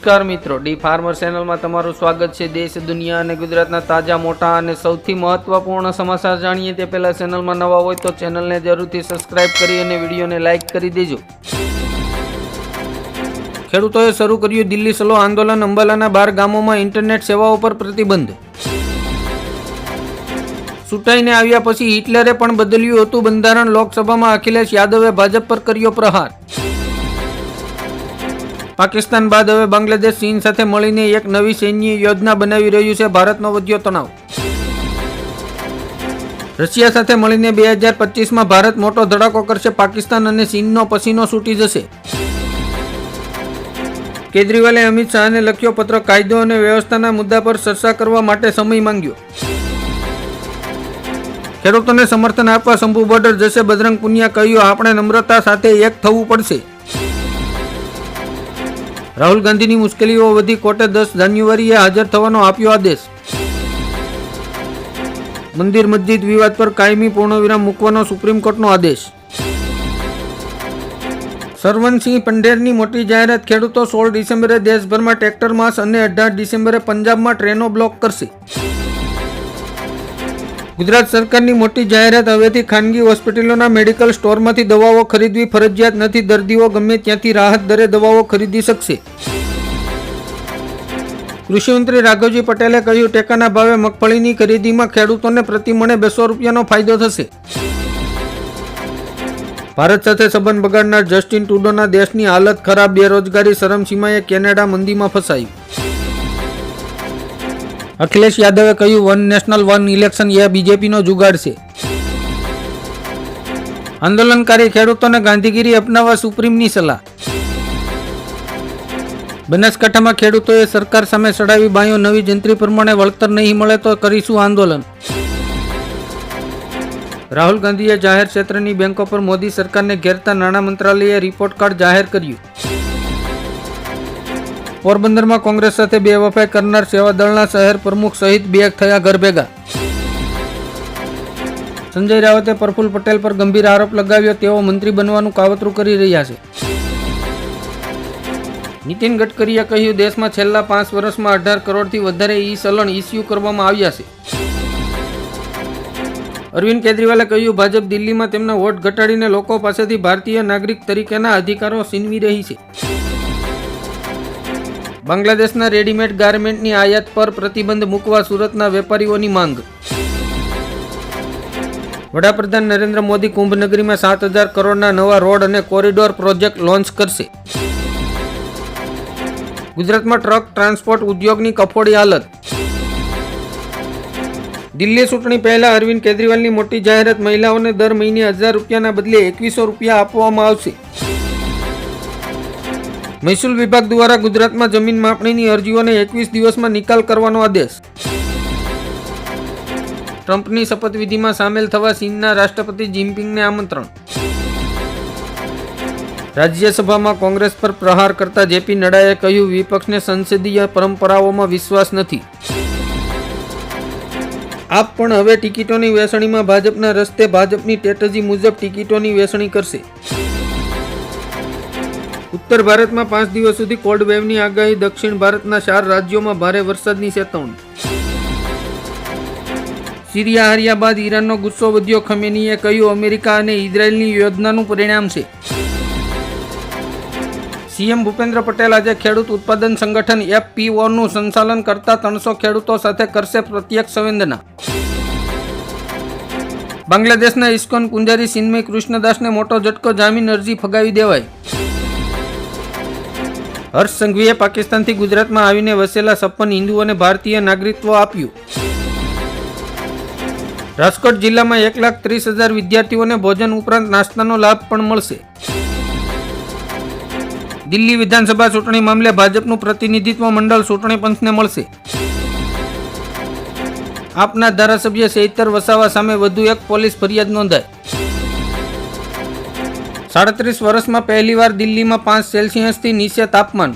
નમસ્કાર મિત્રો. D farmer ચેનલમાં તમારું સ્વાગત છે. દેશ, દુનિયા અને ગુજરાતના તાજા, મોટા અને સૌથી મહત્વપૂર્ણ સમાચાર જાણીએ તે પહેલા ચેનલમાં નવા હોય તો ચેનલને જરૂરથી સબસ્ક્રાઇબ કરી અને વિડીયોને લાઇક કરી દેજો. ખેડૂતોએ શરૂ કર્યું દિલ્હી સલો આંદોલન. અંબાલાના બાર ગામોમાં ઇન્ટરનેટ સેવાઓ પર પ્રતિબંધ. ચૂંટાઈને આવ્યા પછી હિટલરે પણ બદલ્યું હતું બંધારણ. લોકસભામાં અખિલેશ યાદવે ભાજપ પર કર્યો પ્રહાર. પાકિસ્તાન બાદ હવે બાંગ્લાદેશ ચીન સાથે મળીને એક નવી સૈન્ય યોજના બનાવી રહ્યું છે. ભારતનો વધ્યો તણાવ. રશિયા સાથે મળીને બે હજાર પચીસમાં ભારત મોટો ધડાકો કરશે. પાકિસ્તાન અને ચીનનો પસીનો છૂટી જશે. કેજરીવાલે અમિત શાહને લખ્યો પત્ર, કાયદો અને વ્યવસ્થાના મુદ્દા પર ચર્ચા કરવા માટે સમય માંગ્યો. ખેડૂતોને સમર્થન આપવા શંભુ બોર્ડર જશે. બજરંગ પુનિયા કહ્યું, આપણે નમ્રતા સાથે એક થવું પડશે. રાહુલ ગાંધીની મુશ્કેલીઓ વધી કોર્ટે દસ જાન્યુઆરીએ હાજર થવાનો આપ્યો આદેશ. મંદિર, મસ્જિદ વિવાદ પર કાયમી પૂર્ણવિરામ મૂકવાનો સુપ્રીમ કોર્ટનો આદેશ. સરવનસિંહ પંડેરની મોટી જાહેરાત, ખેડૂતો સોળ ડિસેમ્બરે દેશભરમાં ટ્રેક્ટર માસ અને અઢાર ડિસેમ્બરે પંજાબમાં ટ્રેનો બ્લોક કરશે. ગુજરાત સરકારની મોટી જાહેરાત હવેથી ખાનગી હોસ્પિટલોના મેડિકલ સ્ટોરમાંથી દવાઓ ખરીદવી ફરજિયાત નથી. દર્દીઓ ગમે ત્યાંથી રાહત દરે દવાઓ ખરીદી શકશે. કૃષિમંત્રી રાઘવજી પટેલે કહ્યું, ટેકાના ભાવે મગફળીની ખરીદીમાં ખેડૂતોને પ્રતિમણે બસો રૂપિયાનો ફાયદો થશે. ભારત સાથે સંબંધ બગાડનાર જસ્ટિન ટુડોના દેશની હાલત ખરાબ. બેરોજગારી, શરમસીમાએ કેનેડા મંદીમાં ફસાયું. અખિલેશ યાદવે કહ્યું, વન નેશનલ, વન ઇલેક્શન, એ બીજેપીનો જુગાડ છે. આંદોલનકારી ખેડૂતોને ગાંધીગીરી અપનાવવા સુપ્રીમની સલાહ. બનાસકાંઠામાં ખેડૂતોએ સરકાર સામે ચડાવી બાયો, નવી જંત્રી પ્રમાણે વળતર નહીં મળે તો કરીશું આંદોલન. રાહુલ ગાંધીએ જાહેર ક્ષેત્રની બેંકો પર મોદી સરકારને ઘેરતા નાણાં મંત્રાલયે રિપોર્ટ કાર્ડ જાહેર કર્યું. પોરબંદરમાં કોંગ્રેસ સાથે બે વફાઈ કરનાર સેવાદળના શહેર પ્રમુખ સહિત બે થયા ઘર ભેગા. સંજય રાવતે પ્રફુલ પટેલ પર ગંભીર આરોપ લગાવ્યો, તેઓ મંત્રી બનવાનું કાવતરું કરી રહ્યા છે. નીતિન ગડકરીએ કહ્યું, દેશમાં છેલ્લા પાંચ વર્ષમાં અઢાર કરોડથી વધારે ઈ સલણ ઇસ્યુ કરવામાં આવ્યા છે. અરવિંદ કેજરીવાલે કહ્યું, ભાજપ દિલ્હીમાં તેમના વોટ ઘટાડીને લોકો પાસેથી ભારતીય નાગરિક તરીકેના અધિકારો છીનવી રહી છે. બાંગ્લાદેશના રેડીમેડ ગાર્મેન્ટની આયાત પર પ્રતિબંધ મૂકવા સુરતના વેપારીઓની માંગ. વડાપ્રધાન નરેન્દ્ર મોદી કુંભનગરીમાં સાત હજાર કરોડના નવા રોડ અને કોરિડોર પ્રોજેક્ટ લોન્ચ કરશે. ગુજરાતમાં ટ્રક ટ્રાન્સપોર્ટ ઉદ્યોગની કફોડી હાલત. દિલ્હી ચૂંટણી પહેલા અરવિંદ કેજરીવાલની મોટી જાહેરાત, મહિલાઓને દર મહિને હજાર રૂપિયાના બદલે એકવીસો રૂપિયા આપવામાં આવશે. મહેસૂલ વિભાગ દ્વારા ગુજરાતમાં જમીન માપણીની અરજીઓને એકવીસ દિવસમાં નિકાલ કરવાનો આદેશ. ટ્રમ્પની શપથવિધિમાં સામેલ થવા ચીનના રાષ્ટ્રપતિ જિનપિંગને આમંત્રણ. રાજ્યસભામાં કોંગ્રેસ પર પ્રહાર કરતા જેપી નડ્ડાએ કહ્યું, વિપક્ષને સંસદીય પરંપરાઓમાં વિશ્વાસ નથી. આપ પણ હવે ટિકિટોની વેચણીમાં ભાજપના રસ્તે ભાજપની સ્ટ્રેટેજી મુજબ ટિકિટોની વેચણી કરશે. ઉત્તર ભારતમાં પાંચ દિવસ સુધી કોલ્ડ વેવની આગાહી, દક્ષિણ ભારતના ચાર રાજ્યોમાં ભારે વરસાદની ચેતવણી. સિરિયા હાર્યા બાદ ઈરાનનો ગુસ્સો વધ્યો, ખમેનીએ કહ્યું, અમેરિકા અને ઇઝરાયલની યોજનાનું પરિણામ છે. સીએમ ભૂપેન્દ્ર પટેલ આજે ખેડૂત ઉત્પાદન સંગઠન એફપીઓનું સંચાલન કરતા ત્રણસો ખેડૂતો સાથે કરશે પ્રત્યક્ષ સંવેદના. બાંગ્લાદેશના ઇસ્કોન પુંજારી સિન્મય કૃષ્ણદાસને મોટો ઝટકો જામીન અરજી ફગાવી દેવાઈ. હર્ષ સંઘવીએ પાકિસ્તાનથી ગુજરાતમાં આવીને વસેલા છપ્પન હિન્દુઓને ભારતીય નાગરિકત્વ આપ્યું. રાજકોટ જિલ્લામાં એક લાખ ત્રીસ હજાર વિદ્યાર્થીઓને ભોજન ઉપરાંત નાસ્તાનો લાભ પણ મળશે. દિલ્હી વિધાનસભા ચૂંટણી મામલે ભાજપનું પ્રતિનિધિત્વ મંડળ ચૂંટણી પંચને મળશે. આપના ધારાસભ્ય ચૈતર વસાવા સામે વધુ એક પોલીસ ફરિયાદ નોંધાઈ. સાડત્રીસ વર્ષમાં પહેલીવાર દિલ્હીમાં પાંચ સેલ્સિયસથી નીચે તાપમાન.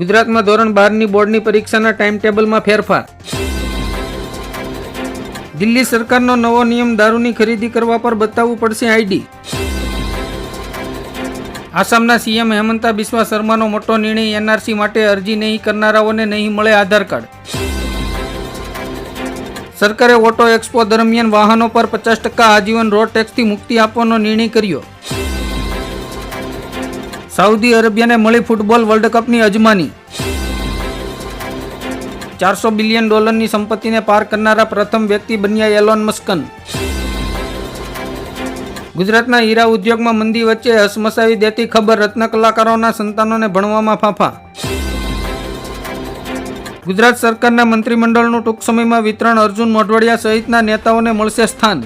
ગુજરાતમાં ધોરણ બારની બોર્ડની પરીક્ષાના ટાઈમ ટેબલમાં ફેરફાર. દિલ્હી સરકારનો નવો નિયમ દારૂની ખરીદી કરવા પર બતાવવું પડશે આઈડી. આસામના સીએમ હેમંતા બિસ્વા શર્માનો મોટો નિર્ણય એનઆરસી માટે અરજી નહીં કરનારાઓને નહીં મળે આધાર કાર્ડ. સરકારે ઓટો એક્સપો દરમિયાન વાહનો પર પચાસ ટકા આજીવન રોડ ટેક્સથી મુક્તિ આપવાનો નિર્ણય કર્યો. સાઉદી અરેબિયાને મળી ફૂટબોલ વર્લ્ડ કપની અજમાની. ચારસો બિલિયન ડોલરની સંપત્તિને પાર કરનારા પ્રથમ વ્યક્તિ બન્યા એલોન મસ્કન. ગુજરાતના હીરા ઉદ્યોગમાં મંદી વચ્ચે હસમસાવી દેતી ખબર રત્ન કલાકારોના સંતાનોને ભણવામાં ફાંફા. ગુજરાત સરકારના મંત્રીમંડળનું ટૂંક સમયમાં વિતરણ અર્જુન મોઢવાડિયા સહિતના નેતાઓને મળશે સ્થાન.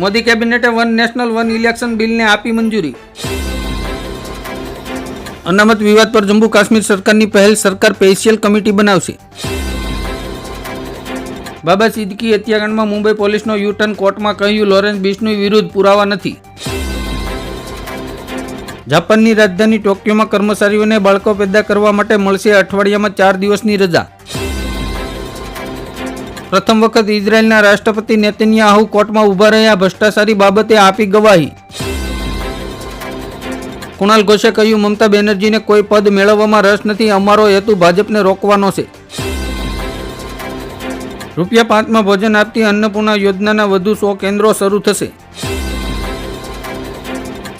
મોદી કેબિનેટે વન નેશનલ, વન ઇલેક્શન બિલને આપી મંજૂરી. અનામત વિવાદ પર જમ્મુ કાશ્મીર સરકારની પહેલ સરકાર સ્પેશિયલ કમિટી બનાવશે. બાબા સિદ્દકી હત્યાકાંડમાં મુંબઈ પોલીસનો યુટર્ન કોર્ટમાં કહ્યું, લોરેન્સ બિશ્નોઈ વિરુદ્ધ પુરાવા નથી. જાપાનની રાજધાની ટોક્યોમાં કર્મચારીઓને બાળકો પેદા કરવા માટે મળશે અઠવાડિયામાં ચાર દિવસની રજા. પ્રથમ વખત ઇઝરાયેલના રાષ્ટ્રપતિ નેતન્યાહુ કોર્ટમાં ઊભા રહ્યા ભ્રષ્ટાચારી બાબતે આપી ગવાહી. કુણાલ ઘોષે કહ્યું, મમતા બેનર્જીને કોઈ પદ મેળવવામાં રસ નથી, અમારો હેતુ ભાજપને રોકવાનો છે. રૂપિયા પાંચમાં ભોજન આપતી અન્નપૂર્ણા યોજનાના વધુ સો કેન્દ્રો શરૂ થશે.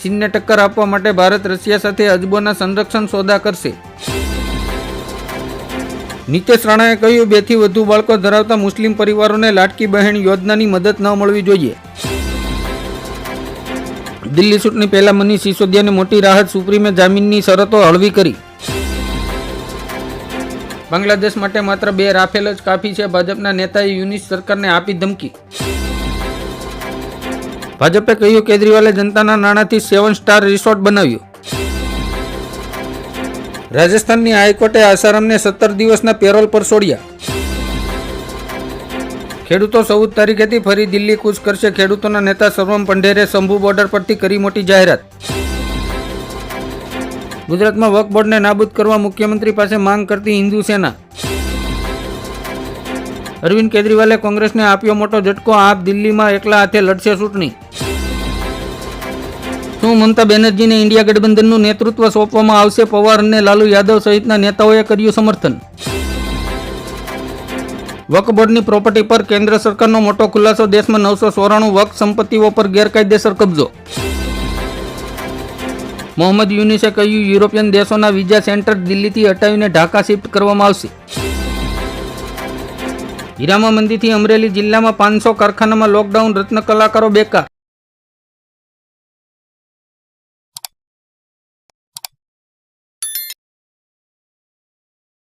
ચીનને ટક્કર આપવા માટે ભારત રશિયા સાથે અજબોના સંરક્ષણ સોદા કરશે. નીતેશ રાણાએ કહ્યું, બેથી વધુ બાળકો ધરાવતા મુસ્લિમ પરિવારોને લાટકી બહેન યોજનાની મદદ ન મળવી જોઈએ. દિલ્હી ચૂંટણી પહેલા મનીષ સિસોદિયાને મોટી રાહત, સુપ્રીમે જામીનની શરતો હળવી કરી. બાંગ્લાદેશ માટે માત્ર બે રાફેલ જ કાફી છે. ભાજપના નેતાએ યુનિસ સરકારને આપી ધમકી. ભાજપે કહ્યું, કેજરીવાલે જનતાના નાણાંથી સેવન સ્ટાર રિસોર્ટ બનાવ્યું. રાજસ્થાનની હાઈકોર્ટે આસારામને સત્તર દિવસના પેરોલ પર છોડ્યા ખેડૂતો ચૌદ તારીખેથી ફરી દિલ્હી કૂચ કરશે. ખેડૂતોના નેતા સર્વમ પંઢેરે શંભુ બોર્ડર પરથી કરી મોટી જાહેરાત. ગુજરાતમાં વક બોર્ડને નાબૂદ કરવા મુખ્યમંત્રી પાસે માંગ કરતી હિન્દુ સેના. અરવિંદ કેજરીવાલે કોંગ્રેસને આપ્યો મોટો ઝટકો. આપ દિલ્હીમાં એકલા હાથે લડશે ચૂંટણી. શું મમતા બેનર્જીને ઇન્ડિયા ગઠબંધનનું નેતૃત્વ સોંપવામાં આવશે? પવાર અને લાલુ યાદવ સહિતના નેતાઓએ કર્યું સમર્થન. વક્ફ બોર્ડની પ્રોપર્ટી પર કેન્દ્ર સરકારનો મોટો ખુલાસો. દેશમાં નવસો ચોરાણું વક સંપત્તિઓ પર ગેરકાયદેસર કબજો. મોહમ્મદ યુનિસે કહ્યું, યુરોપિયન દેશોના વિઝા સેન્ટર દિલ્હીથી હટાવીને ઢાકા શિફ્ટ કરવામાં આવશે. હીરામા મંદીથી અમરેલી જિલ્લામાં પાંચસો કારખાનામાં લોકડાઉન રત્ન કલાકારો બેકાર.